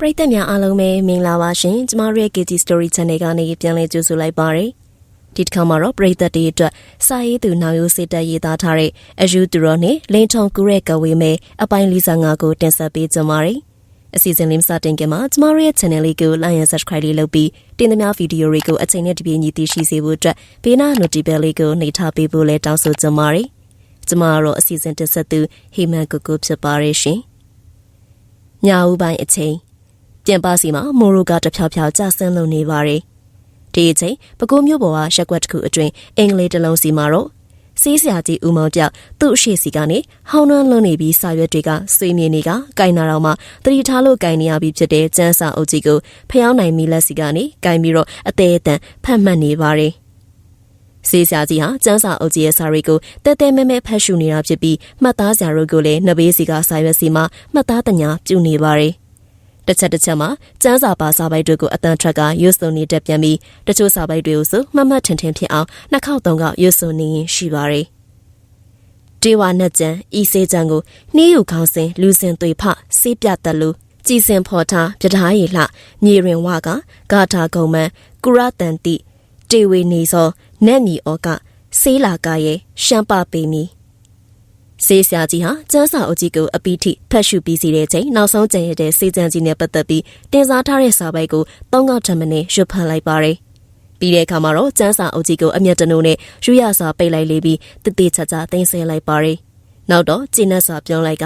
ပရိသတ်များအားလုံးပဲမင်္ဂလာပါရှင်ကျမတို့ရဲ့ KG Story Channel ကနေပြန်လည်ကြိုဆိုလိုက်ပါရစေဒီတစ်ခါမှာတော့ပရိသတ်တွေအတွက်စာရေးသူနောင်ရိုးစစ်တပ်ရေးသားထားတဲ့အယူသူတော်နဲ့လင်းထုံကူရဲ့ကဝေးမဲအပိုင်း45ကိုတင်ဆက်ပေးကြပါရစေအစီအစဉ်လေးစတင်ခင်မှာကျမတို့ရဲ့ channel လေးကို like and subscribe လေးလုပ်ပြီးတင်သမျှဗီဒီယိုတွေကိုအချိန်နဲ့တပြေးညီသိရှိစေဖို့အတွက်ဘေးနာ notification လေးကိုနှိပ်ထားပေးဖို့လည်းတောင်းဆိုကြပါရစေကျမတို့အစီအစဉ်တင်ဆက်သူဟိမန်ကိုကိုဖြစ်ပါရရှင်ညဦးပိုင်းအချိန် ပြန်ပါစီမှာမိုရိုကတဖြောက်ဖြောက်ကျဆင်းလုံနေပါတယ်။ဒီအချိန်ပကိုးမျိုးပေါ်ကရက်ွက်တစ်ခုအတွင်းအင်္ဂလိပ်တစ်လုံးစီမှာတော့စီးစရာကြီးဦးမောင်ပြောက်သူ့အရှိစီကနေဟောင်းနှမ်းလုံးနေပြီးစာရွက်တွေကဆွေးမြေနေကကင်နာတော်မှာတတိထားလို့ကင်နေရပြီးဖြစ်တဲ့ကျန်းစာအုပ်ကြီးကိုဖျောင်းနိုင်မီလက်စီကနေကင်ပြီးတော့အသေးအတန်ဖတ်မှတ်နေပါတယ်။စေးစရာကြီးဟာကျန်းစာအုပ်ကြီးရဲ့စာရီကိုတဲတဲမဲမဲဖတ်ရှုနေတာဖြစ်ပြီးမှတ်သားစရာတို့ကိုလည်းနှဘေးစီကစာရွက်စီမှာမှတ်သားတညာပြုနေပါတယ်။ တစ်ချက်တစ်ချက်မှာကျန်းစာပါစာပိုက်တွေကိုအတန်ထက်ကရွတ်စုံနေတက်ပြန်ပြီးတချို့စာပိုက်တွေကိုဆိုမှတ်မှတ်ထင်ထင်ဖြစ်အောင်နှစ်ခေါက်သုံးခေါက်ရွတ်စုံနေရင်ရှိပါရယ်ဒေဝနတ်ကျန်ဤစေးကျန်ကိုနှီးယူခေါင်းစဉ်လူစင်သွေဖစေးပြတ်တလူကြည်စင်ဖော်ထားပြထားရည်လှမြေရင်ဝကဂါထာကုံမန်ကုရတန်တိတေဝေနေစောနတ်မီဩကစေးလာကရဲ့ရှမ်းပပေမီ စေးဆရာကြီးဟာကျန်းစာအုပ်ကြီးကိုအပီးထိဖတ်ရှုပြီးစီတဲ့ချိန်နောက်ဆုံးကြံရတဲ့စေးကျန်းကြီးနဲ့ပတ်သက်ပြီးတင်စားထားတဲ့စာပိုက်ကိုသုံးခေါက်ထပ်မင်းရွတ်ဖတ်လိုက်ပါတယ်။ပြီးတဲ့အခါမှာတော့ကျန်းစာအုပ်ကြီးကိုအမျက်တနိုးနဲ့ယူရစာပိတ်လိုက်လေးပြီးတတိချာချာသိမ်းဆဲလိုက်ပါတယ်။နောက်တော့ကျင်းနဲ့စာပြောလိုက်က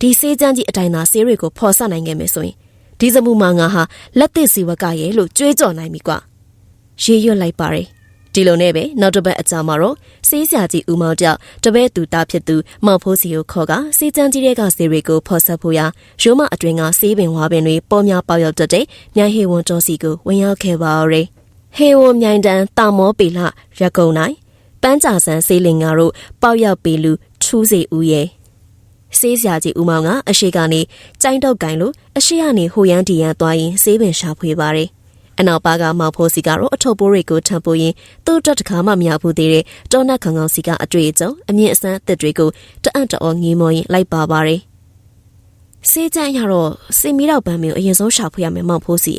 ဒီစေးကျန်းကြီးအတိုင်းသာဆေးတွေကိုဖော်ဆနိုင်ခဲ့မယ်ဆိုရင်ဒီစမှုမငါဟာလက်သစ်စီဝကရဲ့လို့ကြွေးကြော်နိုင်ပြီကွာ။ရေရွတ်လိုက်ပါတယ်။ ဒီလိုနဲ့ပဲနောက်တစ်ပတ်အကြာမှာတော့စေးစရာကြီးဦးမောင်တယောက်တပည့်သူသားဖြစ်သူမောင်ဖိုးစီကိုခေါ်ကစေးချမ်းကြီးတဲ့ကစေးတွေကိုဖော်ဆက်ဖို့ရာရိုးမအတွင်ကစေးပင်ဝါပင်တွေပေါ်များပေါရောက်တတ်တဲ့မြိုင်ဟေဝန်တော်စီကိုဝင်ရောက်ခဲ့ပါရယ်ဟေဝန်မြိုင်တန်တာမောပေလရကုံနိုင်ပန်းကြဆန်စေးလင်ငါတို့ပေါရောက်ပေလူထူးစီဦးရဲ့စေးစရာကြီးဦးမောင်ကအရှိကနေကြိုင်းတော့ကင်လို့အရှိကနေဟိုရန်တီရန်သွားရင်စေးပင်ရှာဖွေပါတယ် အနောက်ပါကမောင်ဖိုးစီကတော့အထုပ်ပိုးတွေကိုထပ်ပိုးရင်သူ့အတွက်တခါမှမရဘူးသေးတဲ့တောနတ်ခေါင်ခေါင်စီကအတွေ့အကြုံအမြင့်အစမ်းအသက်တွေကိုတအံ့တော်ငေးမောရင်လိုက်ပါပါတယ်။စေးကြမ်းရတော့စင်မီတော့ပန်းမျိုးအရင်ဆုံးရှာဖွေရမယ်မောင်ဖိုးစီ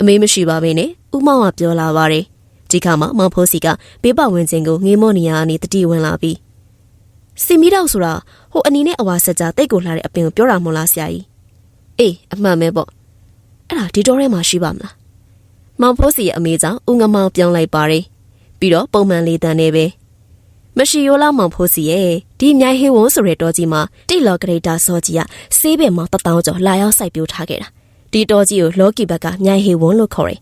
အမေးမရှိပါဘဲနဲ့ဦးမောင်ကပြောလာပါတယ်။ဒီခါမှာမောင်ဖိုးစီကဘေးပဝင်ခြင်းကိုငေးမောနေရအနေတတိဝင်လာပြီးစင်မီတော့ဆိုတာဟိုအနီနဲ့အဝါဆက်ကြတိတ်ကိုလှတဲ့အပင်ကိုပြောတာမလားဆရာကြီး။အေးအမှန်ပဲပေါ့။အဲ့ဒါဒီတော့ထဲမှာရှိပါမလား မောင်ဖိုးစီရဲ့အမေကြောင့်ဦးငမောင်ပြောင်းလိုက်ပါတယ်ပြီးတော့ပုံမှန်လေးတန်းနေပဲမရှိရိုးလားမောင်ဖိုးစီရဲ့ဒီမြိုင်ဟေဝွန်းဆိုတဲ့တောကြီးမှာတိလောဂရိတာစောကြီးကဆေးပင်မောင်တထောင်ကျော်လာရောက်စိုက်ပျိုးထားခဲ့တာဒီတောကြီးကိုလောကီဘက်ကမြိုင်ဟေဝွန်းလို့ခေါ်တယ်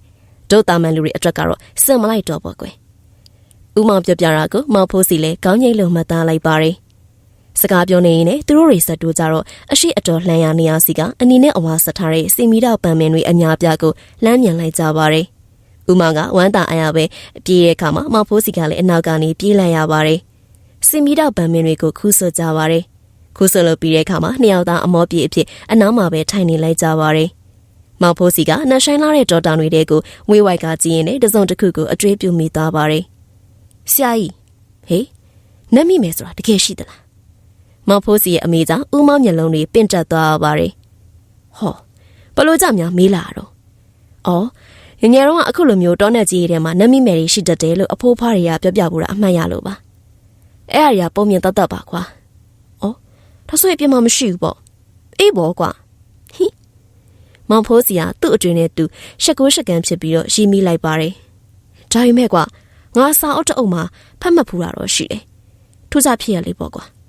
ဒုတာမန်လူတွေအတွက်ကတော့စင်မလိုက်တော့ပေါ့ကွယ်ဦးမောင်ပြပြတာကိုမောင်ဖိုးစီလည်းကောင်းငိမ့်လို့မှတ်သားလိုက်ပါတယ် စကားပြောနေရင်လည်းသူတို့တွေဆက်တူကြတော့အရှိအတော်လှန်ရနေရစီကအနီနဲ့အဝါဆက်ထားတဲ့စီမီတော့ပန်မင်တွေအများပြကိုလမ်းမြန်လိုက်ကြပါတယ်။ဦးမောင်ကဝမ်းသာအားရပဲပြေးတဲ့အခါမှာမောင်ဖိုးစီကလည်းအနောက်ကနေပြေးလိုက်ရပါတယ်။စီမီတော့ပန်မင်တွေကိုခူးဆွကြပါတယ်။ခူးဆွလို့ပြီးတဲ့အခါမှာနှစ်ယောက်သားအမောပြေးအဖြစ်အနောက်မှာပဲထိုင်နေလိုက်ကြပါတယ်။မောင်ဖိုးစီကနှဆိုင်လာတဲ့တော်တောင်တွေတဲကိုဝေးဝိုက်ကကြည့်ရင်လည်းတစုံတစ်ခုကိုအတွေးပြုမိသွားပါတယ်။ဆရာကြီးဟေးနတ်မိမယ်ဆိုတာတကယ်ရှိသလား မောင်ဖိုးစီရဲ့အမေကြောင့်ဦးမောင်မျက်လုံးတွေပင့်တက်သွားပါတယ်။ဟောဘလို့ကြများမေးလာတော့။အော်ငငယ်တော့အခုလိုမျိုးတောနဲ့ကြီးထဲမှာနမီမယ်တွေရှိတတ်တယ်လို့အဖိုးဖားတွေကပြောပြဖို့အမှတ်ရလို့ပါ။အဲ့အရာပုံမြင်တတ်တတ်ပါကွာ။အော်ဒါဆိုရင်ပြမမရှိဘူးပေါ့။အေးဘောကွာ။ဟိမောင်ဖိုးစီကသူ့အတွင်နဲ့သူရှက်ကိုရှက်ကန်ဖြစ်ပြီးတော့ရီမိလိုက်ပါတယ်။ဒါပေမဲ့ကွာငါစာအုပ်တအုပ်မှာဖတ်မှတ်ဖူးတာတော့ရှိတယ်။ထူးခြားဖြစ်ရလေးပေါ့ကွာ။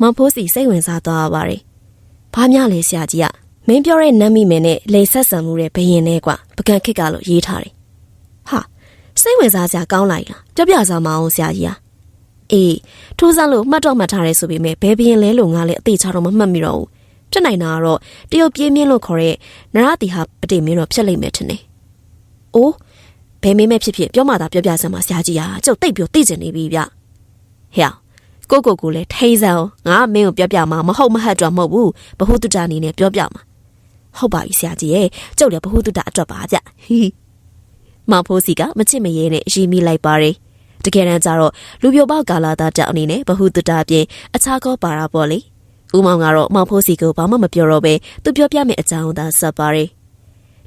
မောင်ဖိုးစီစိတ်ဝင်စားသွားပါတယ်။ဘာများလဲဆရာကြီးကမင်းပြောတဲ့နမ်းမိမယ်နဲ့လိန်ဆက်ဆံမှုတဲ့ဘယင်နဲ့ကွာပကံခစ်ကလို့ရေးထားတယ်။ဟာစိတ်ဝင်စားစရာကောင်းလိုက်လားပြပြစားမအောင်ဆရာကြီးဟာအေးထိုးစားလို့မှတ်တော့မှတ်ထားရဲဆိုပေမဲ့ဘယ်ဘယင်လဲလို့ငါလည်းအသေးချတော့မမှတ်မိတော့ဘူး။ဖြစ်နိုင်တာကတော့တရုတ်ပြင်းပြင်းလို့ခေါ်တဲ့နရတီဟာပတိမင်းတော့ဖြစ်လိမ့်မယ်ထင်တယ်။အိုးဘယ်မင်းမဲ့ဖြစ်ဖြစ်ပြောမှသာပြောပြစမ်းပါဆရာကြီးဟာကျုပ်တိတ်ပြောသိကျင်နေပြီဗျ။ဟဲ့ ကိုကိုကိုလည်းထိစမ်းငါမင်းကိုပြောပြမှာမဟုတ်မဟတ်တော့မဟုတ်ဘူးဘဟုတုတအနေနဲ့ပြောပြမှာဟုတ်ပါပြီဆရာကြီးရဲ့ကျုပ်လည်းဘဟုတုတအတွက်ပါကြဟီမောင်ဖိုးစီကမချစ်မရဲနဲ့ရီမိလိုက်ပါတယ်တကယ်တမ်းကျတော့လူပြိုပေါကာလာသားတောက်အနေနဲ့ဘဟုတုတအပြင်အခြားကောပါတာပေါ့လေဦးမောင်ကတော့မောင်ဖိုးစီကိုဘာမှမပြောတော့ပဲသူပြောပြမယ့်အကြောင်းသာဆက်ပါတယ်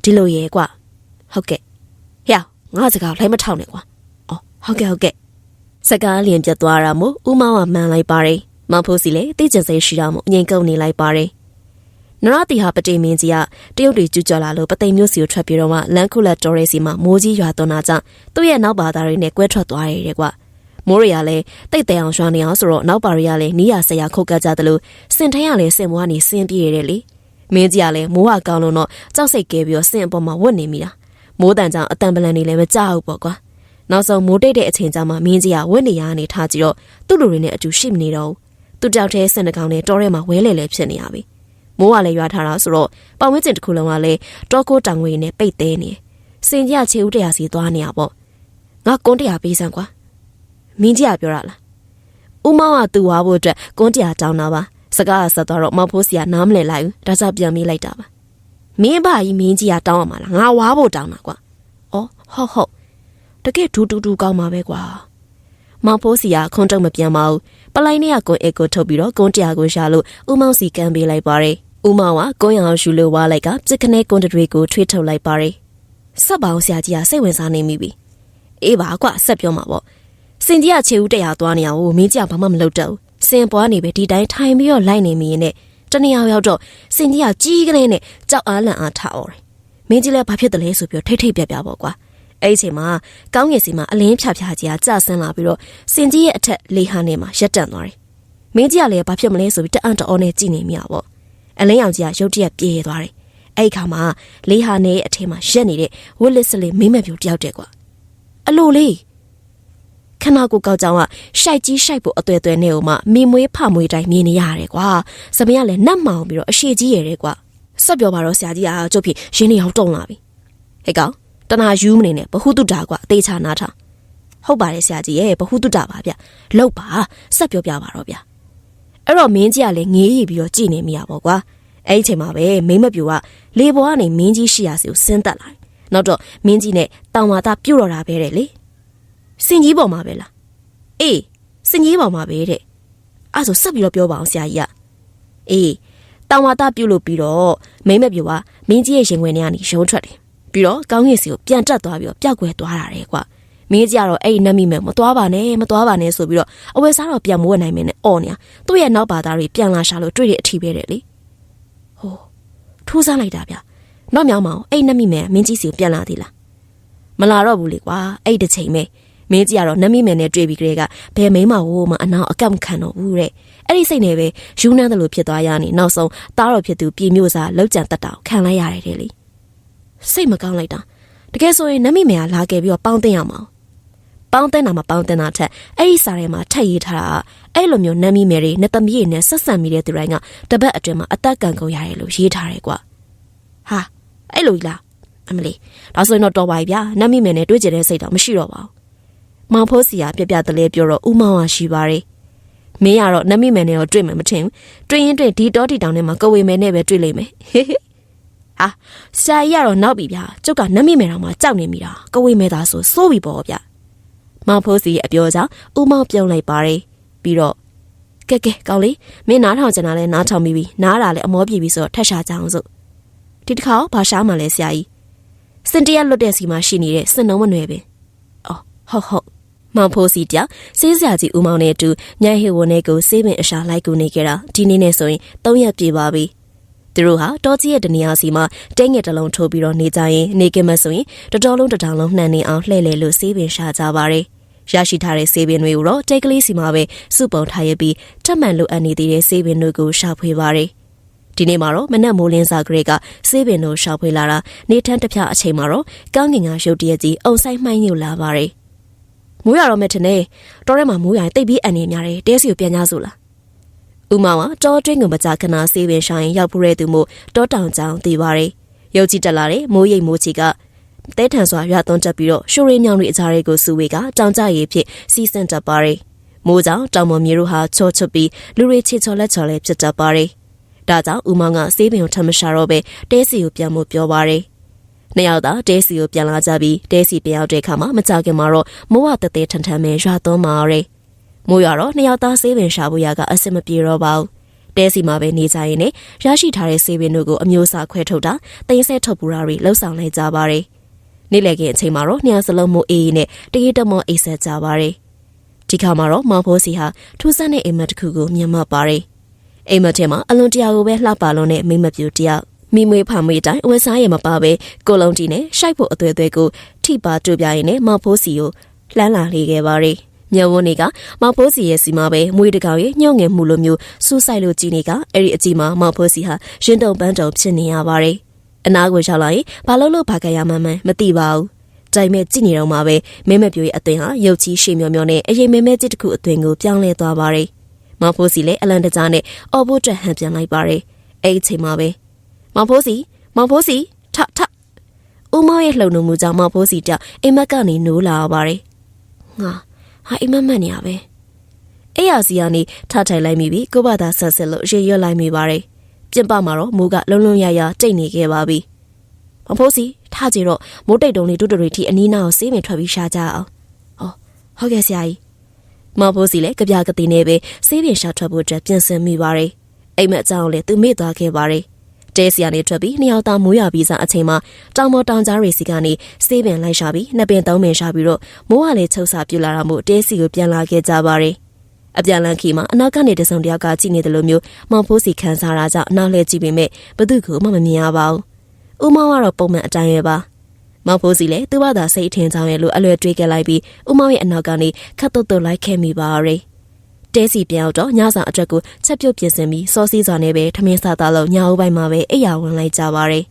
ဒီလိုရဲ့ကွာဟုတ်ကဲ့ဟဲ့ငါစကားလိုက်မထောက်နဲ့ကွာအော်ဟုတ်ကဲ့ဟုတ်ကဲ့ စကားလျင်ပြတ်သွားတာမို့ဦးမောင်ကမှန်လိုက်ပါတယ်မောင်ဖိုးစီလည်းသိကျင်စိတ်ရှိတာမို့ငြိမ်ကုန်နေလိုက်ပါတယ်နရတီဟာပတိမင်းကြီးကတရုတ်တွေကျူးကျော်လာလို့ပသိမ်မျိုးစီကိုထွက်ပြေးတော့မှလန်ခုလက်တော်ရဲစီမှာမိုးကြီးရွာသွန်းတာကြောင့်သူ့ရဲ့နောက်ဘာသာတွေနဲ့ကွဲထွက်သွားရတယ်ကွာမိုးရီကလည်းတိတ်တဲအောင်ရွာနေအောင်ဆိုတော့နောက်ပါရီကလည်းနီးရဆရာခုတ်ကကြတယ်လို့စင်ထင်းကလည်းစင်မွားနေစင်ပြေးရတယ်လေမင်းကြီးကလည်းမိုးကကောင်းလို့တော့ကြောက်စိတ်ကဲပြီးတော့စင်အပေါ်မှာဝတ်နေမိတာမိုးတန်ကြောင့်အတန်ပလန်နေလည်းမကြောက်ဘူးပေါ့ကွာ နောက်ဆုံးမိုးတိတ်တဲ့အချိန်ကျမှမင်းကြီးကဝတ်နေရနေထားကြည့်တော့သူ့လူတွေနဲ့အတူရှိမနေတော့ဘူးသူတောက်တဲ့စင်တကောင်နဲ့တောထဲမှာဝဲလေလေဖြစ်နေရပြီမိုးကလည်းရွာထားတာဆိုတော့ပတ်ဝန်းကျင်တစ်ခုလုံးကလည်းတောကိုတောင်ဝေးနဲ့ပိတ်သေးနေစင်ကြီးကခြေဦးတရာစီသွားနေရပေါ့ငါကွန်းတရာပေးစမ်းကွာမင်းကြီးကပြောရလားဦးမောင်ကသူ့ဝါဖို့အတွက်ကွန်းတရာတောင်းတာပါစကားဆက်သွားတော့မောင်ဖိုးစီကနားမလည်လိုက်ဘူးဒါကြောင့်ပြန်မေးလိုက်တာပါမင်းဘာကြီးမင်းကြီးကတောင်းရမှာလားငါဝါဖို့တောင်းတာကွာဩဟုတ်ဟုတ် တကယ်ဒူးဒူးဒူးကောင်းပါပဲကွာမောင်ဖိုးစီကခွန်းတုံမပြန်ပါဘူးပလိုင်းနဲ့ကကွန်အက်ကိုထုတ်ပြီးတော့ကွန်းတရာကိုရှာလို့ဦးမောင်စီကမ်းပေးလိုက်ပါတယ်ဦးမောင်ကကွန်းရအောင်ရှူလို့ဝါလိုက်ကပြစ်ခနဲကွန်းတွေကိုထွေးထုတ်လိုက်ပါတယ်ဆက်ပါအောင်ဆရာကြီးကစိတ်ဝင်စားနေမိပြီအေးပါကွာဆက်ပြောမှာပေါ့စင်ကြီးကခြေဦးတရားသွားနေအောင်မင်းကြီးကဘာမှမလုပ်တော့ဘူးစင်ပွားနေပဲဒီတိုင်းထိုင်ပြီးတော့လိုက်နေမိရင်နဲ့တနေရာရောက်တော့စင်ကြီးကကြီးကလေးနဲ့ကြောက်အားလန့်အားထားအော်တယ်မင်းကြီးလည်းဘာဖြစ်တယ်လဲဆိုပြီးထိတ်ထိတ်ပြပြပေါ့ကွာ အဲ့ဒီအချိန်မှာကောင်းငယ်စီမှာအလင်းဖြာဖြာကြီးကကြဆင်းလာပြီးတော့စင်ကြီးရဲ့အထက်လေဟာနေမှာရက်တန့်သွားတယ်မင်းကြီးကလည်းဘာဖြစ်မလဲဆိုပြီးတအံ့တော်နဲ့ကြည်နေမိရပေါ့အလင်းရောင်ကြီးကရုတ်တရက်ပြေးသွားတယ်အဲ့ခါမှာလေဟာနေရဲ့အထက်မှာရက်နေတဲ့ဝစ်လစ်စလေးမိမပြူတယောက်တည်းကွာအလိုလေးခနာကိုကောက်ကြောင်ကရှိုက်ကြီးရှိုက်ဖို့အသွဲသွဲနဲ့ဦးမမိမွေးဖမွေးတိုင်းမြင်နေရတယ်ကွာစပင်းကလည်းနတ်မောင်ပြီးတော့အရှိကြီးရတယ်ကွာဆက်ပြောပါတော့ဆရာကြီးကကျုပ်ဖြစ်ရင်းနေအောင်တုံလာပြီဟဲ့ကောင် တနာယူမနေနဲ့ဘဟုတုတာကွာအသေးချာနားထောင်ဟုတ်ပါတယ်ဆရာကြီးရဲ့ဘဟုတုတာပါဗျလောက်ပါဆက်ပြောပြပါတော့ဗျအဲ့တော့မင်းကြီးကလည်းငေးရီပြီးတော့ကြည်နေမိရပေါ့ကွာအဲ့ဒီချိန်မှာပဲမိမပြူကလေပေါ်ကနေမင်းကြီးရှိရစီကိုဆင်းသက်လာတယ်နောက်တော့မင်းကြီးနဲ့တောင်မာသားပြုတ်တော်တာပဲတဲ့လေစင်ကြီးပေါ်မှာပဲလားအေးစင်ကြီးပေါ်မှာပဲတဲ့အဲ့ဆိုဆက်ပြီးတော့ပြောပါအောင်ဆရာကြီးကအေးတောင်မာသားပြုတ်လို့ပြီးတော့မိမပြူကမင်းကြီးရဲ့ရင်ခွင်ထဲကနေရုံးထွက်တယ် ပြီးတော့ကောင်းကင်စီကိုပြန်တက်သွားပြီးတော့ပျောက်ကွယ်သွားတာတဲ့ကွာမင်းကြီးကတော့အဲ့ဒီနတ်မိမယ်မသွားပါနဲ့မသွားပါနဲ့ဆိုပြီးတော့အဝယ်စားတော့ပြန်မဝတ်နိုင်မင်းနဲ့အော်နေသူ့ရဲ့နောက်ပါသားတွေပြန်လာရှာလို့တွေ့တဲ့အထီပဲတဲ့လေဟိုထူးဆန်းလိုက်တာဗျနောက်မြောင်မအောင်အဲ့နတ်မိမယ်မင်းကြီးစီကိုပြန်လာသေးလားမလာတော့ဘူးလေကွာအဲ့ဒီချိန်ပဲမင်းကြီးကတော့နတ်မိမယ်နဲ့တွေ့ပြီးကြတဲ့ကဘယ်မိမဝိုးမှအနောက်အကန့်မခံတော့ဘူးတဲ့အဲ့ဒီစိတ်နဲ့ပဲယူနန်းတယ်လို့ဖြစ်သွားရနေနောက်ဆုံးတားတော်ဖြစ်သူပြည်မျိုးစားလောက်ကြံတက်တာကိုခံလိုက်ရတယ်တဲ့လေ စိတ်မကောင်းလိုက်တာတကယ်ဆိုရင်နမိမယ်ကလာခဲ့ပြီးတော့ပေါင်းတင်ရမှာပေါင်းတင်တာမပေါင်းတင်တာထက်အဲ့ဒီစာထဲမှာထက်ရေးထားတာအဲ့လိုမျိုးနမိမယ်တွေနဲ့တမီးတွေနဲ့ဆက်ဆံမိတဲ့သူတိုင်းကတပတ်အတွင်းမှာအသက်ကန်ကုန်ရတယ်လို့ရေးထားတယ်ကွာဟာအဲ့လိုကြီးလားအမလီဒါဆိုရင်တော့တော်ပါပြီဗျာနမိမယ်နဲ့တွေ့ကြတဲ့စိတ်တော့မရှိတော့ပါဘူးမောင်ဖိုးစီကပြပြတလဲပြောတော့ဥမောင်ကရှိပါတယ်မင်းကတော့နမိမယ်နဲ့တော့တွေ့မယ်မထင်ဘူးတွေ့ရင်တွေ့ဒီတောတီတောင်ထဲမှာကဝေမယ်နဲ့ပဲတွေ့လိမ့်မယ် ဟေးဟာဆရာကြီးကတော့နောက်ပြီဗျာကျုပ်ကနတ်မိမယ်တော်မှာကြောက်နေမိတာကဝေမဲသားဆိုစိုးပြီပေါ့ဗျာမောင်ဖိုးစီရဲ့အပြောကြောင့်ဦးမောင်ပြုံးလိုက်ပါတယ်ပြီးတော့ကဲကဲကောင်းလေးမင်းနားထောင်ကြတာလဲနားထောင်ပြီးပြီနားတာလဲအမောပြေပြီဆိုတော့ထက်ရှာကြအောင်စို့ဒီတစ်ခါဘာရှားမှလဲဆရာကြီးစင်တရက်လွတ်တဲ့စီမှာရှိနေတဲ့စင်နှုံးမနွယ်ပဲအော်ဟုတ်ဟုတ်မောင်ဖိုးစီတယောက်စေးစရာကြီးဦးမောင်နဲ့အတူညဟေဝနဲ့ကိုစေးပင်အရှာလိုက်ကူနေကြတာဒီနေ့နဲ့ဆိုရင်၃ရက်ပြည့်ပါပြီ သူတို့ဟာတောကြီးရဲ့တနေရာစီမှာတဲငယ်တစ်လုံးထိုးပြီးတော့နေကြရင်နေကမဆိုရင်တတော်လုံးတတောင်လုံးနှံနေအောင်လှည့်လေလို့စေးပင်ရှာကြပါတယ်ရရှိထားတဲ့စေးပင်တွေကိုတော့တဲကလေးစီမှာပဲစုပုံထားရပြီးထပ်မံလိုအပ်နေသေးတဲ့စေးပင်တို့ကိုရှာဖွေပါတယ်ဒီနေ့မှာတော့မနက်မိုးလင်းစာကလေးကစေးပင်တို့ရှာဖွေလာတာနေထန်းတစ်ဖြားအချိန်မှာတော့ကောင်းငင်ကရုတ်တရက်ကြီးအုံဆိုင်မှိုင်းညို့လာပါတယ်မိုးရတော့မဲ့ထင်တယ်တော်ထဲမှာမိုးရရင်တိတ်ပြီးအန်နေများတယ်တဲစီကိုပြန်ကြစို့လား ဥမာကတောတွင်းကမကြခနာစေးပင်ဆိုင်ရောက်ဖူးတဲ့သူမို့တောတောင်ကြောင်တည်ပါတယ်ရုတ်ကြည့်တက်လာတဲ့မိုးရိပ်မိုးချီကတဲထန်စွာရွာသွန်းတက်ပြီးတော့ရှိုးရင်းညောင်တွေအကြားတွေကိုစုဝေကတောင်ကြရည်ဖြစ်စီးဆင်းတက်ပါတယ်မိုးကြောင့်တောင်ပေါ်မြေတို့ဟာချောချွတ်ပြီးလူတွေချေချော်လက်ချော်လဲဖြစ်တတ်ပါတယ်ဒါကြောင့်ဦးမောင်ကစေးပင်ကိုထမရှာတော့ပဲတဲစီကိုပြန်မှုပြောပါတယ်နှစ်ယောက်သာတဲစီကိုပြန်လာကြပြီးတဲစီပြန်ရောက်တဲ့အခါမှာမကြခင်မှာတော့မိုးဝတသေးထန်ထန်ပဲရွာသွန်းมาရဲ မိုးရွာတော့နှစ်ယောက်သားစေးပင်ရှာဖို့ရကအဆင်မပြေတော့ပါဘူးတဲစီမှာပဲနေကြရင်နဲ့ရရှိထားတဲ့ဆေးပင်တို့ကိုအမျိုးအစားခွဲထုတ်တာတင်ဆက်ထုတ်ပူတာတွေလှုပ်ဆောင်လိုက်ကြပါတယ်။နေ့လည်ခင်းအချိန်မှာတော့နှစ်ယောက်စလုံးမိုးအေးအေးနဲ့တရေတမောအိတ်ဆက်ကြပါတယ်။ဒီခါမှာတော့မောင်ဖိုးစီဟာထူးဆန်းတဲ့အိမ်မက်တစ်ခုကိုမြင်မှတ်ပါတယ်။အိမ်မက်ထဲမှာအလွန်တရာကိုပဲလှပလွန်တဲ့မိမပြူတယောက်မိမွေဖာမွေတိုင်းအဝတ်စားရမပါပဲကိုလုံးတီနဲ့ရှိုက်ဖို့အသွဲသွဲကိုထိပါတူပြရင်နဲ့မောင်ဖိုးစီကိုလှမ်းလာလေခဲ့ပါတယ်။ မြဝန်းတွေကမောင်ဖိုးစီရဲ့စီမှာပဲမွေတကောင်ရဲ့ညှော့ငယ်မှုလိုမျိုးစူးဆိုင်လို့ကြည်နေကအဲ့ဒီအကြည့်မှာမောင်ဖိုးစီဟာရင်တုံပန်းတုံဖြစ်နေရပါတယ်။အနာကိုရောက်လာရင်ဘာလို့လို့ဘာကြရမှန်းမသိပါဘူး။ကြိုင်မဲ့ကြည့်နေတော့မှပဲမဲမပြိုရဲ့အသွင်ဟာရုပ်ကြီးရှေ့မျောမျောနဲ့အရင်မဲမဲကြည့်တစ်ခုအသွင်ကိုပြောင်းလဲသွားပါတယ်။မောင်ဖိုးစီလည်းအလန်တကြားနဲ့အော်ဖို့တက်ဟန်ပြန်လိုက်ပါတယ်။အဲ့ဒီချိန်မှာပဲမောင်ဖိုးစီမောင်ဖိုးစီထထဦးမောင်ရဲ့လှုံ့နှုံမှုကြောင့်မောင်ဖိုးစီတအိမ်မက်ကနေနိုးလာပါတယ်။ငါ ဟာအိမ်မက်မက်နေရပဲ။အဲ့ရစီကနေထထိုင်လိုက်မိပြီကိုဘသာဆက်ဆက်လို့ရေရွတ်လိုက်မိပါတယ်။ပြင်ပမှာတော့မိုးကလုံးလုံးရရတိတ်နေခဲ့ပါပြီ။မောင်ဖိုးစီထကြည့်တော့မိုးတိတ်တုံလေးတူတူတွေထိအနီးနားကိုစေးမြင်ထွက်ပြီးရှာကြအောင်။အော်ဟုတ်ကဲ့ဆရာကြီး။မောင်ဖိုးစီလည်းကြပြကတိနေပဲစေးပြင်ရှာထွက်ဖို့အတွက်ပြင်ဆင်မိပါတယ်။အိမ်မက်အကြောင်းလည်းသူမေ့သွားခဲ့ပါတယ်။ တဲစီကနေထွက်ပြီးနှစ်ယောက်သားမိုးရွာပြီးစားအချိန်မှာတောင်မော်တောင်ကြားရီစီကနေစေးပင်လိုက်ရှာပြီးနှစ်ပင်သုံးပင်ရှာပြီးတော့မိုးကလည်းချုပ်စာပြူလာတာမို့တဲစီကိုပြန်လာခဲ့ကြပါတယ်အပြန်လန်းခီမှာအနောက်ကနေတစုံတယောက်ကကြည့်နေတယ်လို့မျိုးမောင်ဖိုးစီခန်းစားတာကြောင့်အနောက်လှည့်ကြည့်ပေမဲ့ဘသူကမှမမြင်ရပါဘူး။ဦးမောင်ကတော့ပုံမှန်အတိုင်းပဲပါ။မောင်ဖိုးစီလည်းသူ့ဘာသာစိတ်ထင်ကြောင်းရဲ့လို့အလွယ်တွေးခဲ့လိုက်ပြီးဦးမောင်ရဲ့အနောက်ကနေခတ်တုတ်တုတ်လိုက်ခဲ့မိပါရဲ့။ တဲစီပြောင်းတော့ညစာအတွက်ကိုချက်ပြုတ်ပြင်ဆင်ပြီးစောစီးစွာနဲ့ပဲထမင်းစားသားလို့ညအိုးပိုင်းမှာပဲအိယာဝင်လိုက်ကြပါရယ်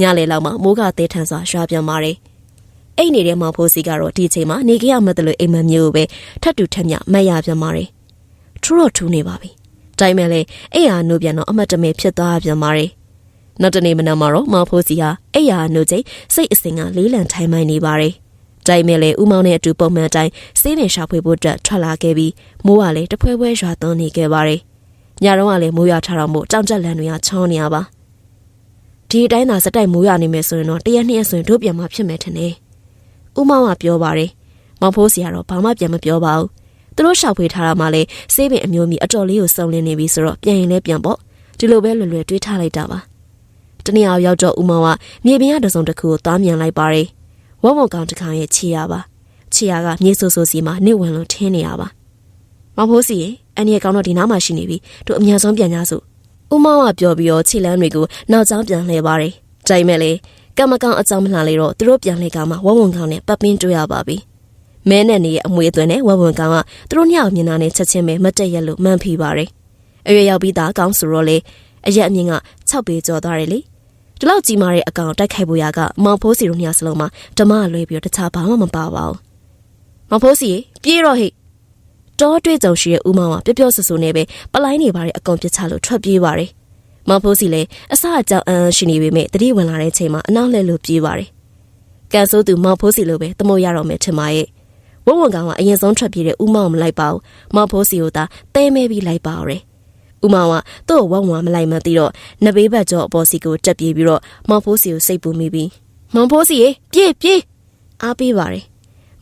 ညလေလောက်မှမိုးကသေးထန်စွာရွာပြန်ပါရယ်အိတ်နေတဲ့မောင်ဖိုးစီကတော့ဒီချိန်မှာနေကြရမတ်လို့အိမ်မမျိုးပဲထပ်တူထက်မြမတ်ရပြန်ပါရယ်ထူတော့ထူနေပါပြီတိုင်းမဲ့လေအိယာနိုးပြန်တော့အမတ်တမဲဖြစ်သွားပြန်ပါရယ်နောက်တနေ့မနက်မှာတော့မောင်ဖိုးစီဟာအိယာနိုးချိန်စိတ်အစဉ်ကလေးလံထိုင်မှန်နေပါရယ် တိုင်မဲ့လေဦးမောင်နဲ့အတူပုံမှန်အတိုင်းစေးပင်ရှာဖွေဖို့အတွက်ထွက်လာခဲ့ပြီးမိုးကလည်းတဖွဲဖွဲရွာသွန်းနေခဲ့ပါတယ်။ညတော့ကလည်းမိုးရွာထားတော့မို့တောင်ကျက်လန်တွေကချောင်းနေရပါ။ဒီအတိုင်းသာစတိုက်မိုးရွာနေမယ်ဆိုရင်တော့တရက်နှစ်ရက်ဆိုရင်တို့ပြန်မှဖြစ်မယ်ထင်တယ်။ဦးမောင်ကပြောပါတယ်။မောင်ဖိုးစီကတော့ဘာမှပြန်မပြောပါဘူး။သူတို့ရှောက်ဖွေထားတာမှလည်းစေးပင်အမျိုးမျိုးအတော်လေးကိုစုံလင်းနေပြီဆိုတော့ပြန်ရင်လည်းပြန်ပေါ့။ဒီလိုပဲလွယ်လွယ်တွေးထားလိုက်တာပါ။တနေ့အောင်ရောက်တော့ဦးမောင်ကမြေပြင်ရတစုံတစ်ခုကိုသွားမြန်လိုက်ပါတယ်။ ဝုံဝုံကောင်တစ်ကောင်ရဲ့ခြေရပါခြေရကမြေဆူဆူစီမှာနေဝင်လို့ထင်းနေရပါမဖိုးစီရဲ့အန်ဒီရဲ့ကောင်တော့ဒီနားမှာရှိနေပြီတို့အများဆုံးပြန်ကြစို့ဦးမောင်ကပြောပြီးတော့ခြေလမ်းတွေကိုနောက်ကျောင်းပြန်လှည့်ပါတယ်ကြိုင်မဲ့လေကမ္မကောင်အကြောင်းမလှလေတော့သူတို့ပြန်လှည့်ကမှဝုံဝုံကောင်နဲ့ပတ်ပင်းတွေ့ရပါပြီမဲနဲ့နေရဲ့အမွေအသွင်နဲ့ဝဝွန်ကောင်ကသူတို့ညောင်မြင်တာနဲ့ချက်ချင်းပဲမတက်ရက်လို့မှန်းဖိပါတယ်အရွယ်ရောက်ပြီးသားကောင်းဆိုတော့လေအရက်အမြင့်က6ပေကျော်သွားတယ်လေ ဒီလောက်ကြီးမားတဲ့အကောင်တိုက်ခိုက်ဖို့ရကမောင်ဖိုးစီတို့နှစ်ယောက်စလုံးမှာဓမ္မလွဲပြီးတော့တခြားဘာမှမပါပါဘူးမောင်ဖိုးစီပြေးတော့ဟိတောတွေ့ကြုံရှိတဲ့ဦးမောင်ကပျော့ပျော့ဆူဆူနဲ့ပဲပလိုင်းနေပါတဲ့အကောင်ပြစ်ချလို့ထွက်ပြေးပါတယ်မောင်ဖိုးစီလည်းအစအကြောင်အန်ရှိနေပေမဲ့တတိဝင်လာတဲ့ချိန်မှာအနောက်လှည့်လို့ပြေးပါတယ်ကန်ဆိုးသူမောင်ဖိုးစီလိုပဲတမို့ရတော့မယ်ထင်ပါရဲ့ဝဝွန်ကောင်ကအရင်ဆုံးထွက်ပြေးတဲ့ဦးမောင်မလိုက်ပါဘူးမောင်ဖိုးစီကိုသာတဲမဲပြီးလိုက်ပါရယ် ဦးမောင်ကသူ့ကိုဝဝွန်မလိုက်မှသိတော့နဘေးဘက်ကျော်အပေါ်စီကိုတက်ပြေးပြီးတော့မောင်ဖိုးစီကိုစိတ်ပူမိပြီးမောင်ဖိုးစီရေပြေးပြေးအားပေးပါတယ်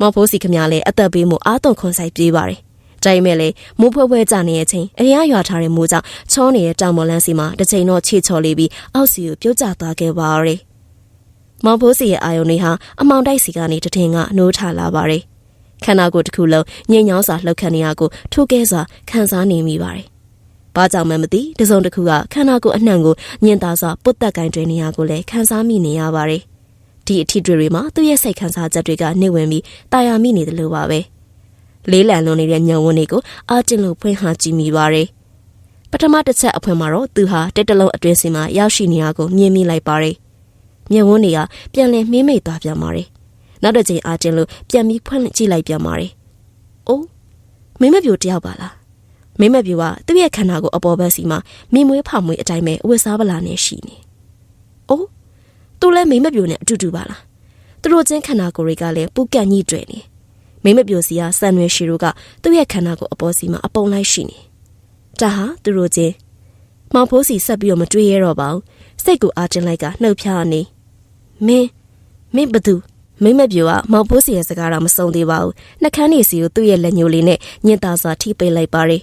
မောင်ဖိုးစီခမလည်းအသက်ပေးမှုအားသွန်ခွန်ဆိုင်ပြေးပါတယ်ကြိုင်မဲ့လေမိုးဖွဲဖွဲကြနေတဲ့အချိန်အရာရွာထားတဲ့မိုးကြောင့်ချောနေတဲ့တောင်ပေါ်လန်းစီမှာတစ်ချိန်တော့ခြေချော်လေးပြီးအောက်စီကိုပြုတ်ကျသွားခဲ့ပါရယ်မောင်ဖိုးစီရဲ့အာယုန်တွေဟာအမောင်တိုက်စီကနေတထင်ကနိုးထလာပါရယ်ခန္ဓာကိုယ်တစ်ခုလုံးငြိမ်ညောင်းစွာလှုပ်ခတ်နေရကိုထိုးကဲစွာခံစားနေမိပါတယ် ဘာကြောင့်မှမသိတစုံတစ်ခုကခန္ဓာကိုယ်အနှံ့ကိုညင်သားစွာပုတ်တက်ကင်တွင်နေရကိုလည်းခံစားမိနေရပါတယ်။ဒီအထီတွေတွေမှာသူ့ရဲ့စိတ်ခံစားချက်တွေကနှိမ့်ဝင်ပြီးတာယာမိနေတယ်လို့ပါပဲ။လေးလံလွန်နေတဲ့ညံဝန်းတွေကိုအာကျင်လို့ဖွင့်ဟာကြည့်မိပါတယ်။ပထမတစ်ချက်အဖွင့်မှာတော့သူဟာတက်တလုံးအတွင်းစင်မှာရောက်ရှိနေတာကိုမြင်မိလိုက်ပါတယ်။ညံဝန်းတွေကပြန်လည်မှင်းမိတ်သွားပြန်ပါတယ်။နောက်တစ်ချိန်အာကျင်လို့ပြန်ပြီးဖွင့်ကြည့်လိုက်ပြန်ပါတယ်။အိုးမင်းမပြိုတယောက်ပါလား မိမပြူကသူ့ရဲ့ခန္ဓာကိုအပေါ်ဘက်စီမှာမိမွေးဖောက်မွေးအတိုင်းပဲအဝတ်စားပလာနဲ့ရှိနေ။အိုးသူလည်းမိမပြူနဲ့အတူတူပါလား။သူတို့ချင်းခန္ဓာကိုယ်တွေကလည်းပူကန့်ကြီးတွေ့နေ။မိမပြူစီကဆန်ရွယ်ရှိတို့ကသူ့ရဲ့ခန္ဓာကိုအပေါ်စီမှာအပုံလိုက်ရှိနေ။ဒါဟာသူတို့ချင်းမောင်ဖိုးစီဆက်ပြီးတော့မတွေးရတော့ပါဘူး။စိတ်ကိုအားကျင်းလိုက်ကနှုတ်ဖြားနေ။မင်းမင်းဘသူမိမပြူကမောင်ဖိုးစီရဲ့စကားတော့မဆုံးသေးပါဘူး။နှကန်းနေစီကိုသူ့ရဲ့လက်ညှိုးလေးနဲ့ညင်သာစွာထိပိတ်လိုက်ပါ रे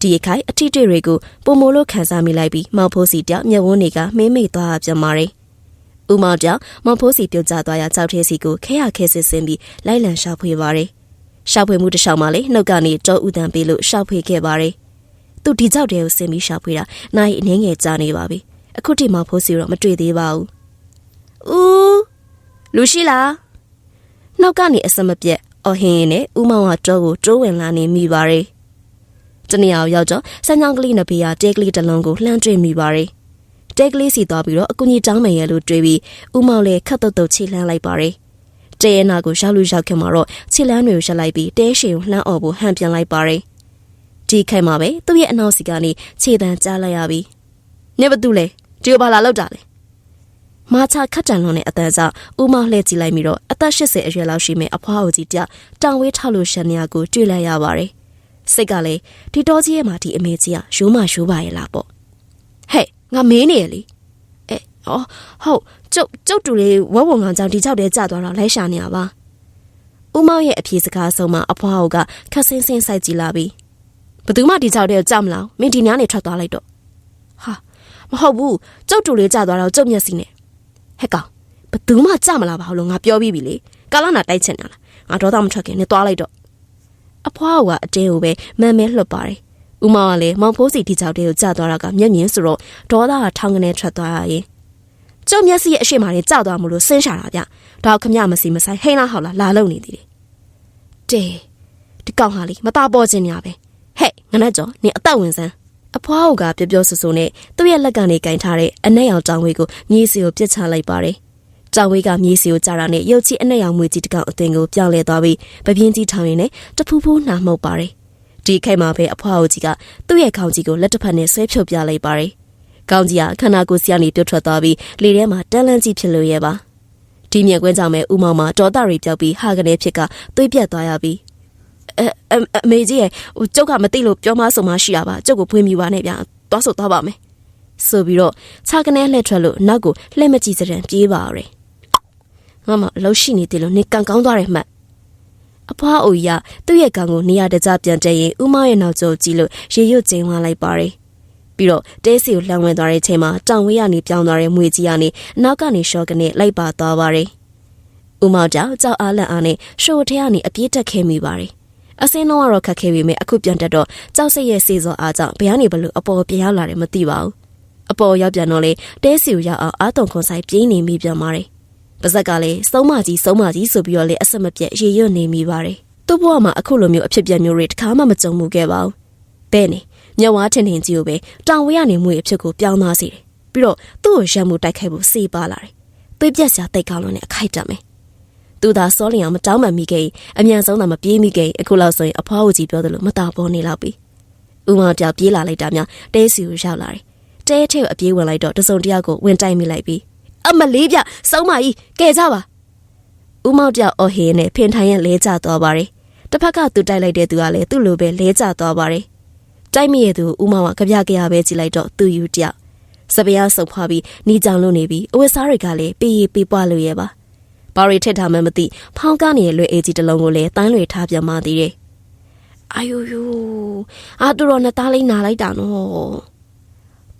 ဒီအခိုက်အထီးတွေတွေကိုပုံမိုလို့ခံစားမိလိုက်ပြီးမောင်ဖိုးစီတယောက်မျက်ဝန်းတွေကမင်းမိတ်သွားပြန်ပါတယ်။ဦးမောင်တယောက်မောင်ဖိုးစီပြုတ်ကျသွားရကြောက်ထဲစီကိုခဲရခဲစစ်ဆင်းပြီးလိုက်လံရှာဖွေပါတယ်။ရှာဖွေမှုတစ်လျှောက်မှာလေနှုတ်ကနေကြောဥတန်ပေးလို့ရှာဖွေခဲ့ပါတယ်။သူဒီကြောက်တဲ့ကိုဆင်းပြီးရှာဖွေတာနိုင်အနှင်းငယ်ကြာနေပါပြီ။အခုထိမောင်ဖိုးစီတော့မတွေ့သေးပါဘူး။ဦးလူရှိလား။နှုတ်ကနေအစမပြက်အော်ဟင်းရင်နဲ့ဦးမောင်ကကြောကိုတိုးဝင်လာနေမိပါတယ်။ တနေရာရောက်တော့စမ်းချောင်းကလေးနှစ်ဖေးကတဲကလေးတစ်လုံးကိုလှမ်းတွေ့မိပါတယ်။တဲကလေးစီသွားပြီးတော့အကူကြီးတောင်းမယ်ရလို့တွေးပြီးဦးမောင်လည်းခတ်တုတ်တုတ်ခြေလှမ်းလိုက်ပါတယ်။တဲရနာကိုရောက်လူရောက်ခင်မှာတော့ခြေလှမ်းတွေကိုရှက်လိုက်ပြီးတဲရှင်ကိုလှမ်းអော်ဖို့ဟန်ပြန်လိုက်ပါတယ်။ဒီခိုင်မှာပဲသူ့ရဲ့အနောက်စီကနေခြေတန်းကြားလိုက်ရပြီ။နေဘသူလဲဒီဘာလာလောက်တာလဲ။မာချခတ်တန်လွန်တဲ့အတန်းစားဦးမောင်လှည့်ကြည့်လိုက်ပြီးတော့အသက်80အရွယ်လောက်ရှိမဲ့အဖွားအိုကြီးတယောက်တောင်ဝေးထောက်လို့ရှန်နေရကိုတွေ့လိုက်ရပါတယ်။ စိတ်ကလည်းဒီတော်ကြီးရဲ့မှာဒီအမေကြီးကရိုးမရိုးပါရဲ့လားပေါ့ဟဲ့ငါမင်းနေရလေအဲအော်ဟုတ်ကျုပ်ကျုပ်တူလေးဝဝငေါကြောင့်ဒီကြောက်တဲ့ကြသွားတော့လိုက်ရှာနေရပါဦးမောင်ရဲ့အဖြေစကားဆုံးမှာအဖွားအိုကခက်ဆင်းဆင်းစိုက်ကြည့်လာပြီးဘသူမှဒီကြောက်တဲ့ကြောက်မလားမင်းဒီညနေထွက်သွားလိုက်တော့ဟာမဟုတ်ဘူးကျုပ်တူလေးကြသွားတော့ကျုပ်မျက်စိနဲ့ဟဲ့ကောင်ဘသူမှကြမလားပါလို့ငါပြောပြီးပြီလေကာလနာတိုက်ချင်တာလားငါတော့တော့မထွက်ခင်နေသွားလိုက်တော့ အဖွားကအတင်းကိုပဲမန်မဲလှုပ်ပါတယ်။ဦးမောင်ကလည်းမောင်ဖိုးစီတီချောက်တွေကိုကြာသွားတာကမျက်မြင်ဆိုတော့ဒေါသကထောင်းကနေထွက်သွားရရင်ကျုံမျက်စိရဲ့အရှိမတွေကြာသွားမလို့ဆင်းရှာတာဗျ။ဒါခမမစီမဆိုင်ဟိန်းလားဟောက်လားလာလုံနေသေးတယ်။တဲဒီကောင်ဟာလေမသားပေါ်ခြင်းညာပဲ။ဟဲ့ငနက်ကျော်နင်အသက်ဝင်စမ်းအဖွားကပြောပြောဆူဆူနဲ့သူ့ရဲ့လက်ကနေကင်ထားတဲ့အနက်ရောင်တောင်ဝေးကိုမြေစီကိုပြစ်ချလိုက်ပါတယ်။ တောင်ဝေးကမြေစီကိုကြာတာနဲ့ရုပ်ချီအနက်ရောင်မွေကြီးတစ်ကောင်အသင်ကိုပြောင်းလဲသွားပြီးပပြင်းကြီးထောင်ရင်းနဲ့တဖူးဖူးနှာမှုတ်ပါတယ်။ဒီခိုက်မှာပဲအဖွားအိုကြီးကသူ့ရဲ့ခေါင်းကြီးကိုလက်တစ်ဖက်နဲ့ဆွဲဖြုတ်ပြလိုက်ပါတယ်။ခေါင်းကြီးကခန္ဓာကိုယ်စီကနေပြုတ်ထွက်သွားပြီးလေထဲမှာတန်းလန်းကြီးဖြစ်လို့ရဲ့ပါ။ဒီမြက်ကွင်းကြောင့်ပဲဥမောင်မှာဒေါသတွေပြောက်ပြီးဟာကနေဖြစ်ကသွေးပြတ်သွားရပြီးအအအမေကြီးရဲ့ဟိုကျုပ်ကမသိလို့ပြောမဆိုမှရှိရပါကျုပ်ကိုဖွင့်မိပါနဲ့ဗျာသွားဆိုသွားပါမယ်ဆိုပြီးတော့ခြာကနေလှည့်ထွက်လို့နောက်ကိုလှည့်မကြည့်စတဲ့ပြေးပါရယ် ငါမလှုပ်ရှိနေတယ်လို့နေကန်ကောင်းသွားတယ်မှတ်အဖွားအိုကြီးကသူ့ရဲ့ကောင်ကိုနေရာတကျပြန်တက်ရင်ဥမရဲ့နောက်ကျောကြည့်လို့ရေရွတ်ကျင်းသွားလိုက်ပါတယ်ပြီးတော့တဲစီကိုလှမ်းဝင်သွားတဲ့အချိန်မှာတောင်ဝေးကနေပြောင်းသွားတဲ့မွေကြီးကနေနောက်ကနေရှော့ကနေလိုက်ပါသွားပါတယ်ဥမောင်ကြောင့်ကြောက်အားလန့်အားနဲ့ရှိုးထဲကနေအပြေးတက်ခဲမိပါတယ်အစင်းတော့ကတော့ခက်ခဲပေမဲ့အခုပြန်တက်တော့ကြောက်စိတ်ရဲ့စေစောအားကြောင့်ဘယ်ကနေဘလို့အပေါ်ပြန်ရောက်လာတယ်မသိပါဘူးအပေါ်ရောက်ပြန်တော့လေတဲစီကိုရောက်အောင်အာတုံခွန်ဆိုင်ပြင်းနေမိပြန်ပါတယ် ပါဇက်ကလည်းစုံမကြီးစုံမကြီးဆိုပြီးတော့လေအဆက်မပြတ်ရေရွတ်နေမိပါတယ်သူ့ဘဝမှာအခုလိုမျိုးအဖြစ်ပြက်မျိုးတွေတစ်ခါမှမကြုံမှုခဲ့ပါဘူးဘဲနေမြဝါထင်ထင်ကြီးကိုပဲတောင်ဝေးကနေမွေအဖြစ်ကိုပြောင်းသွားစေတယ်ပြီးတော့သူ့ကိုရက်မှုတိုက်ခိုက်ဖို့စေပါလာတယ်သွေးပြက်စရာတိတ်ကောင်းလို့နဲ့အခိုက်တက်မယ်သူသာစောလျင်အောင်မတောင်းမှမိခဲ့အမြန်ဆုံးသာမပြေးမိခဲ့အခုလောက်ဆိုရင်အဖွားကိုကြီးပြောတယ်လို့မတာပေါ်နေလောက်ပြီဥမောင်တယောက်ပြေးလာလိုက်တာများတဲစီကိုရောက်လာတယ်တဲထဲကိုအပြေးဝင်လိုက်တော့တစုံတယောက်ကိုဝင်တိုက်မိလိုက်ပြီး အမလေးပြစောင်းမကြီးကဲကြပါဥမောင်တယောက်အော်ဟေးနဲ့ဖင်ထိုင်ရဲ့လဲကျသွားပါတယ်တစ်ဖက်ကသူတိုက်လိုက်တဲ့သူကလည်းသူ့လိုပဲလဲကျသွားပါတယ်တိုက်မိရဲ့သူဥမောင်ကကြပြကြရပဲကြည့်လိုက်တော့သူယူတယောက်စပယ်ဆုပ်ဖွားပြီးနီးကြောင်လို့နေပြီးအဝတ်စားတွေကလည်းပေးရပေးပွားလို့ရဲ့ပါဘာရီထစ်ထားမှမသိဖောင်းကားနေတဲ့လွယ်အေးကြီးတစ်လုံးကိုလည်းတန်းလွေထားပြန်မှသေးတယ်အာယိုယိုအာသူတော်နဲ့သားလေးနာလိုက်တာနော်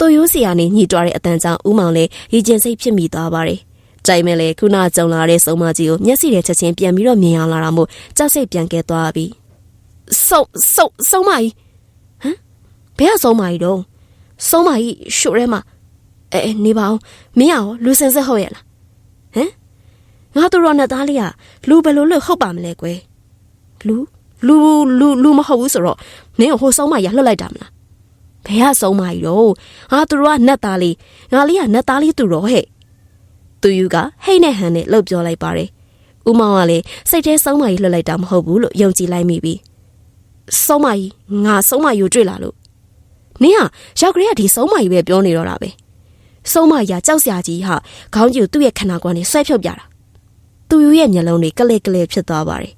သူရိုးစီကနေညှိတွားတဲ့အတန်ကြောင့်ဦးမောင်လည်းရည်ကျင်စိတ်ဖြစ်မိသွားပါတယ်ကြိုင်မဲ့လေခုနကြုံလာတဲ့စုံမကြီးကိုမျက်စိနဲ့ချက်ချင်းပြန်ပြီးတော့မြင်အောင်လာတာမို့ကြောက်စိတ်ပြန်ကဲသွားပြီစုံစုံစုံမကြီးဟမ်ဘယ်ကစုံမကြီးတော့စုံမကြီးရှုရဲမှာအဲနေပါအောင်မင်းရောလူစင်စစ်ဟုတ်ရဲ့လားဟမ်ငါတို့ရနဲ့သားလေးကလူဘယ်လိုလို့ဟုတ်ပါမလဲကွယ်လူလူလူလူမဟုတ်ဘူးဆိုတော့မင်းဟိုဆုံးမကြီးလှုပ်လိုက်တာမလား ဘယ်ကဆုံးမကြီးတော့ငါတို့ကနတ်သားလေးငါလေးကနတ်သားလေးသူတော့ဟဲ့သူယူကဟိတ်နဲ့ဟန်နဲ့လှုပ်ပြောလိုက်ပါတယ်ဦးမောင်ကလည်းစိတ်ထဲဆုံးမကြီးလှုပ်လိုက်တာမဟုတ်ဘူးလို့ယုံကြည်လိုက်မိပြီဆုံးမကြီးငါဆုံးမကြီးကိုတွေ့လာလို့နင်းဟာရောက်ကလေးကဒီဆုံးမကြီးပဲပြောနေတော့တာပဲဆုံးမကြီးကကြောက်စရာကြီးဟာခေါင်းကြီးကိုသူ့ရဲ့ခန္ဓာကိုယ်နဲ့ဆွဲဖြုတ်ပြတာသူယူရဲ့မျက်လုံးတွေကလေးကလေးဖြစ်သွားပါတယ်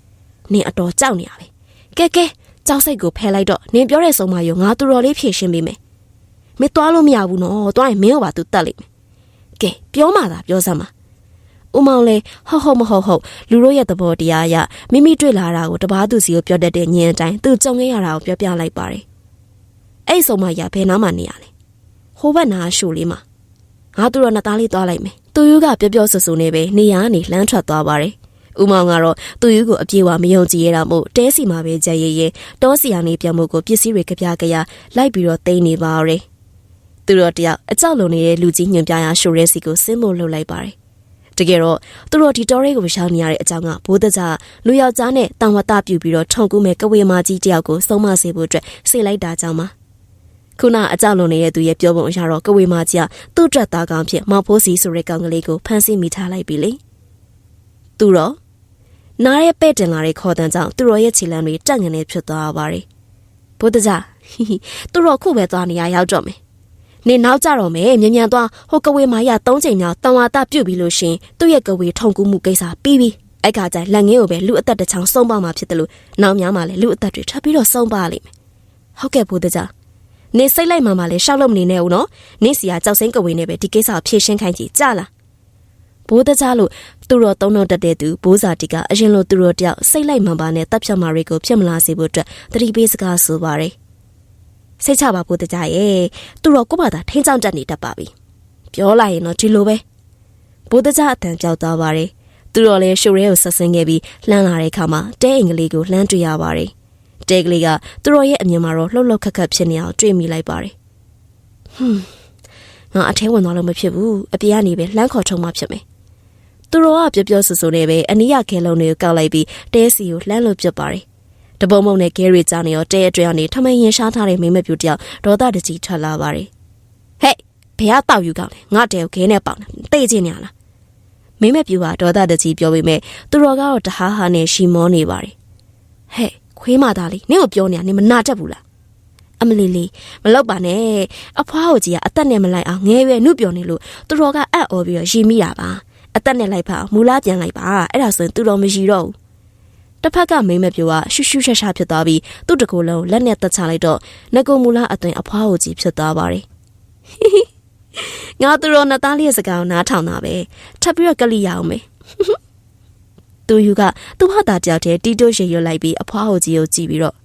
။နင်အတော်ကြောက်နေရပဲ။ကဲကဲ ကြောက်စိတ်ကိုဖယ်လိုက်တော့နင်ပြောတဲ့ဆုံးမရောငါသူတော်လေးဖြည့်ရှင်းပေးမယ်။မင်းသွားလို့မရဘူးနော်။သွားရင်မင်းကိုပါသူတတ်လိမ့်မယ်။ကဲပြောမှသာပြောစမ်းပါ။ဦးမောင်လည်းဟုတ်ဟုတ်မဟုတ်ဟုတ်လူတို့ရဲ့သဘောတရားအရမိမိတွေ့လာတာကိုတပားသူစီကိုပြောတတ်တဲ့ညင်အတိုင်းသူကြုံခဲ့ရတာကိုပြောပြလိုက်ပါတယ်အဲ့ဒီဆုံးမရဘယ်နားမှနေရလဲဟိုဘက်နားရှို့လေးမှာငါတို့တော့နှစ်သားလေးသွားလိုက်မယ်သူယူကပြောပြောဆူဆူနေပဲနေရကနေလှမ်းထွက်သွားပါတယ် ဦးမောင်ကတော့သူယူကိုအပြေးဝမယုံကြည်ရတာမို့တဲစီမှာပဲကြဲရဲရဲတောစီယာနေပြန်မှုကိုပစ္စည်းတွေကပြကြရလိုက်ပြီးတော့တိန်နေပါရယ်သူတို့တယောက်အကြောက်လုံနေတဲ့လူကြီးညွန်ပြရာရှိုရဲစီကိုဆင်းဖို့လှုပ်လိုက်ပါတယ်တကယ်တော့သူတို့ဒီတော်ရဲကိုရှောင်းနေရတဲ့အကြောင်းကဘိုးတကြလူယောက်ျားနဲ့တန်ဝတပြူပြီးတော့ထုံကူးမဲ့ကဝေမာကြီးတယောက်ကိုဆုံးမစေဖို့အတွက်စေလိုက်တာကြောင့်ပါခုနအကြောက်လုံနေတဲ့သူရဲ့ပြောပုံအရတော့ကဝေမာကြီးကသူ့အတွက်သားကောင်းဖြစ်မောင်ဖိုးစီဆိုတဲ့ကောင်ကလေးကိုဖမ်းဆီးမိထားလိုက်ပြီလေ သူတော့နားရဲ့ပဲ့တင်လာတဲ့ခေါ်တန်းကြောင့်သူတို့ရဲ့ခြေလမ်းတွေတက်ငနေဖြစ်သွားပါတယ်ဘုဒ္ဓကြဟီဟီသူတို့ခုပဲသွားနေရရောက်တော့မယ်နေနောက်ကြတော့မယ်မြန်မြန်သွားဟိုကဝေမာရ၃ချိန်မြောက်တန်ဝါတာပြုတ်ပြီးလို့ရှင်သူ့ရဲ့ကဝေထုံကူးမှုကိစ္စပြီးပြီအဲ့ခါကျလက်ငင်းကိုပဲလူအသက်တစ်ချောင်းဆုံးပါမှာဖြစ်တယ်လို့နောက်များမှာလည်းလူအသက်တွေထပ်ပြီးတော့ဆုံးပါလိမ့်မယ်ဟုတ်ကဲ့ဘုဒ္ဓကြနေစိတ်လိုက်မှမှလည်းရှောက်လို့မနေနဲ့ဦးနော်နင့်စီကကြောက်စိမ့်ကဝေနဲ့ပဲဒီကိစ္စကိုဖြေရှင်းခိုင်းကြည့်ကြလား ဘိုးတကြားလို့သူတော်သုံးတော်တက်တဲ့သူဘိုးစာတီကအရင်လိုသူတော်တယောက်စိတ်လိုက်မှန်ပါနဲ့တပ်ဖြတ်မာတွေကိုဖြစ်မလာစေဖို့အတွက်တတိပေးစကားဆိုပါတယ်စိတ်ချပါဘိုးတကြားရဲ့သူတော်ကိုမသာထိန်းချောင်းတက်နေတတ်ပါပြီပြောလိုက်ရင်တော့ဒီလိုပဲဘိုးတကြားအတန်ကြောက်သွားပါတယ်သူတော်လည်းရှိုရဲကိုဆက်ဆင်းခဲ့ပြီးလှမ်းလာတဲ့အခါမှာတဲအင်္ဂလိကိုလှမ်းတွေ့ရပါတယ်တဲကလေးကသူတော်ရဲ့အမြင်မှာတော့လှုပ်လှုပ်ခက်ခက်ဖြစ်နေအောင်တွေ့မိလိုက်ပါတယ်ဟွန်းငါအထဲဝင်သွားလို့မဖြစ်ဘူးအပြေကနေပဲလှမ်းခေါ်ထုံမှဖြစ်မယ် သူတော်ကပြောပြောဆူဆူနဲ့ပဲအနီးရခဲလုံးတွေကိုကောက်လိုက်ပြီးတဲစီကိုလှမ်းလို့ပြစ်ပါတယ်တပုံမုံနဲ့ဂဲရီကြောင့်ရောတဲအတွင်းကနေထမင်းရင်ရှားထားတဲ့မိမပြူတယောက်ဒေါသတကြီးထွက်လာပါတယ်ဟဲ့ဘယ်ကတောက်ယူကောက်လဲငါတဲကိုခဲနဲ့ပေါင်တယ်တိတ်ချင်းနေရလားမိမပြူကဒေါသတကြီးပြောပေမဲ့သူတော်ကတော့တဟားဟာနဲ့ရှီမောနေပါတယ်ဟဲ့ခွေးမသားလေးနင့်ကိုပြောနေရနင်မနာတတ်ဘူးလားအမလီလီမလောက်ပါနဲ့အဖွားကိုကြီးကအသက်နဲ့မလိုက်အောင်ငဲရွယ်နှုတ်ပြောနေလို့သူတော်ကအံ့ဩပြီးတော့ရီမိတာပါ အသက်နဲ့လိုက်ပါမူလားပြန်လိုက်ပါအဲ့ဒါဆိုရင်သူတော်မရှိတော့ဘူးတစ်ဖက်ကမိမပြိုကရှူးရှူးရှာရှာဖြစ်သွားပြီးသူ့တကူလုံးလက်နဲ့တက်ချလိုက်တော့ငကိုမူလားအသွင်အဖွားကိုကြီးဖြစ်သွားပါတယ်ငါသူတော်နှစ်သားလေးရဲ့စကားကိုနားထောင်တာပဲထပ်ပြီးတော့ကလိရအောင်မယ်သူယူကသူ့ဟာတာတယောက်တည်းတီတိုးရေရွတ်လိုက်ပြီးအဖွားဟိုကြီးကိုကြည့်ပြီးတော့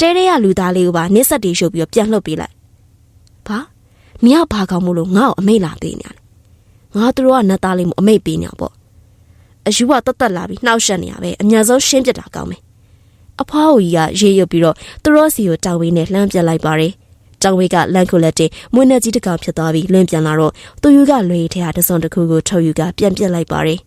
တဲတဲရလူသားလေးကိုပါနစ်ဆက်တီးရှုပ်ပြီးတော့ပြန်လှုပ်ပေးလိုက်ဘာမင်းကဘာကောင်းမို့လို့ငါ့ကိုအမိတ်လာပေးနေရလဲ ငါတို့ကနတ်သားလေးမို့အမိတ်ပေးနေပေါ့အယူကတတ်တက်လာပြီးနှောက်ရှက်နေရပဲအများဆုံးရှင်းပြတာကောင်းမယ်အဖွားဟိုကြီးကရေရွတ်ပြီးတော့သူတို့စီကိုတောင်ဝေးနဲ့လှမ်းပြလိုက်ပါတယ်တောင်ဝေးကလန်ကိုလက်တင်မွေးနဲ့ကြီးတစ်ကောင်ဖြစ်သွားပြီးလွင့်ပြန်လာတော့သူယူကလွေထဲဟာတစုံတစ်ခုကိုထုတ်ယူကပြန်ပြစ်လိုက်ပါတယ်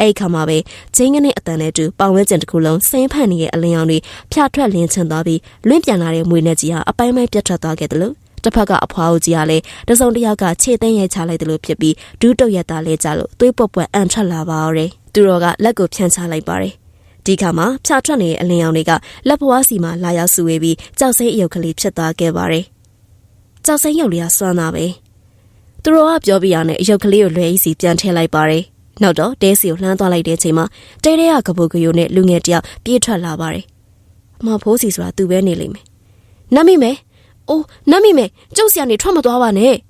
အဲ့ခါမှာပဲချင်းကနေအတန်နဲ့တူပေါင်ဝဲကျင်တစ်ခုလုံးစိမ့်ဖန်နေရဲ့အလင်းရောင်တွေဖြာထွက်လင်းချင်သွားပြီးလွင့်ပြန်လာတဲ့မွေနဲ့ကြီးဟာအပိုင်းပိုင်းပြတ်ထွက်သွားခဲ့တယ်လို့ တစ်ဖက်ကအဖွားဦးကြီးကလည်းတစုံတစ်ယောက်ကခြေသိမ်းရိုက်ချလိုက်တယ်လို့ဖြစ်ပြီးဒူးတုတ်ရက်သားလေးကြလို့သွေးပွက်ပွက်အန်ထွက်လာပါရောတယ်သူတော်ကလက်ကိုဖြန့်ချလိုက်ပါတယ်ဒီခါမှာဖြာထွက်နေတဲ့အလင်းရောင်တွေကလက်ဖွားစီမှာလာရောက်ဆူဝေးပြီးကြောက်စိမ့်အယုတ်ကလေးဖြစ်သွားခဲ့ပါတယ်ကြောက်စိမ့်ရုပ်လေးကစွမ်းတာပဲသူတော်ကပြောပြရတဲ့အယုတ်ကလေးကိုလွယ်ဤစီပြန်ထည့်လိုက်ပါတယ်နောက်တော့တဲစီကိုလှမ်းသွားလိုက်တဲ့အချိန်မှာတဲတဲကကပုတ်ကယိုနဲ့လူငယ်တယောက်ပြေးထွက်လာပါတယ်။အမဖိုးစီဆိုတာသူပဲနေလိမ့်မယ်။နတ်မိမယ်။ အိုးနတ်မိမယ်။ကျုပ်စီကနေထွက်မသွားပါနဲ့။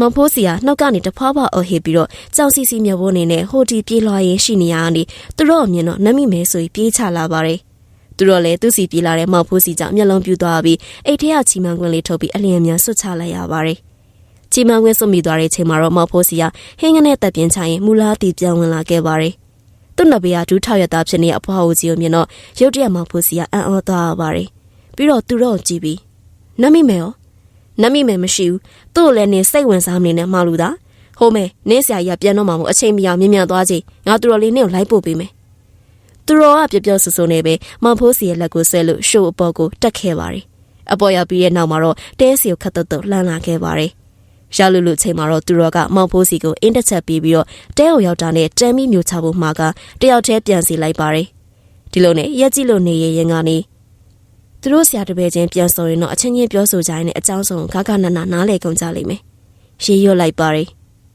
မဖိုးစီကနှောက်ကနေတဖွားဖွားအော်ဟစ်ပြီးတော့ကြောက်စီစီမျက်ဝန်းနေနဲ့ဟိုတီပြေးလွှားရင်ရှိနေရအောင်ဒီသူတို့အမြင်တော့နတ်မိမယ်ဆိုပြီးပြေးချလာပါတယ်။သူတို့လည်းသူ့စီပြေးလာတဲ့မောင်ဖိုးစီကြောင့်မျက်လုံးပြူသွားပြီးအိတ်ထဲကချီမန်ခွင်လေးထုတ်ပြီးအလျင်အမြန်ဆွတ်ချလိုက်ရပါတယ်။ချီမဝင်းစွမိသွားတဲ့ချိန်မှာတော့မောက်ဖိုးစီကဟင်းငနဲ့တက်ပြင်းချရင်မူလားတီပြန်ဝင်လာခဲ့ပါတယ်။သူ့နဘေးကဒူးထောက်ရတာဖြစ်နေတဲ့အဖွားအိုကြီးကိုမြင်တော့ရုတ်တရက်မောက်ဖိုးစီကအံ့ဩသွားပါတယ်။ပြီးတော့သူတော့ကြည့်ပြီး နတ်မိမယ်ရောနတ်မိမယ်မရှိဘူး။သူ့ကိုလည်းနေစိတ်ဝင်စားမနေနဲ့မှားလို့သာ။ဟိုမဲနင်းဆရာကြီးကပြန်တော့မှမို့အချိန်မီအောင်မြင်မြန်သွားချိန်ငါသူတော်လေးနဲ့ကိုလိုက်ပို့ပေးမယ်။သူတော်ကပြောပြောဆူဆူနေပဲမောင်ဖိုးစီရဲ့လက်ကိုဆွဲလို့ရှို့အပေါ်ကိုတက်ခဲ့ပါတယ်။အပေါ်ရောက်ပြီးတဲ့နောက်မှာတော့တဲစီကိုခတ်တုတ်တုတ်လှမ်းလာခဲ့ပါတယ်။ရလူလူချိန်မှာတော့သူတော်ကမောင်ဖိုးစီကိုအင်းတစ်ချက်ပြီးပြီးတော့တဲကိုရောက်တာနဲ့တမ်းမီမျိုးချဖို့မှာကတယောက်တည်းပြန်စီလိုက်ပါတယ်ဒီလိုနဲ့ရက်ကြည့်လို့နေရရင်ကနေ သူတို့ဆရာတပည့်ချင်းပြန်ဆိုရင်တော့အချင်းချင်းပြောဆိုကြရင်အကြောင်းဆုံးဂါဂနနာနားလေကုန်ကြလိမ့်မယ်ရေရွတ်လိုက်ပါတယ်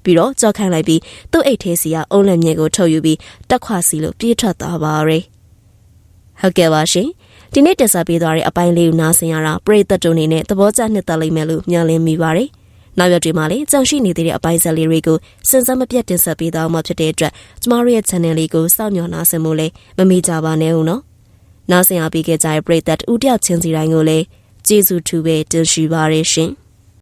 ပြီးတော့ကြောက်ခိုင်းလိုက်ပြီးသူ့အိတ်ထဲစီကအုံးလက်မြေကိုထုတ်ယူပြီးတက်ခွာစီလို့ပြေးထွက်သွားပါရယ်ဟုတ်ကဲ့ပါရှင်ဒီနေ့တက်ဆက်ပေးသွားတဲ့အပိုင်းလေးကိုနားဆင်ရတာပရိသတ်တို့အနေနဲ့သဘောကျနှစ်သက်လိမ့်မယ်လို့မျှော်လင့်မိပါတယ်နောက်ရက်တွေမှာလည်းကြောင်ရှိနေသေးတဲ့အပိုင်းဇာတ်လေးတွေကိုစဉ်ဆက်မပြတ်တင်ဆက်ပေးသွားမှာဖြစ်တဲ့အတွက်ကျမတို့ရဲ့ channel လေးကိုစောင့်မျှော်နှားဆင်မှုလည်းမမေ့ကြပါနဲ့ဦးနော်။ နားဆင်အားပေးခဲ့ကြတဲ့ပရိသတ်ဦးတယောက်ချင်းစီတိုင်းကိုလည်းကျေးဇူးထူပဲတင်ရှိပါရရှင်။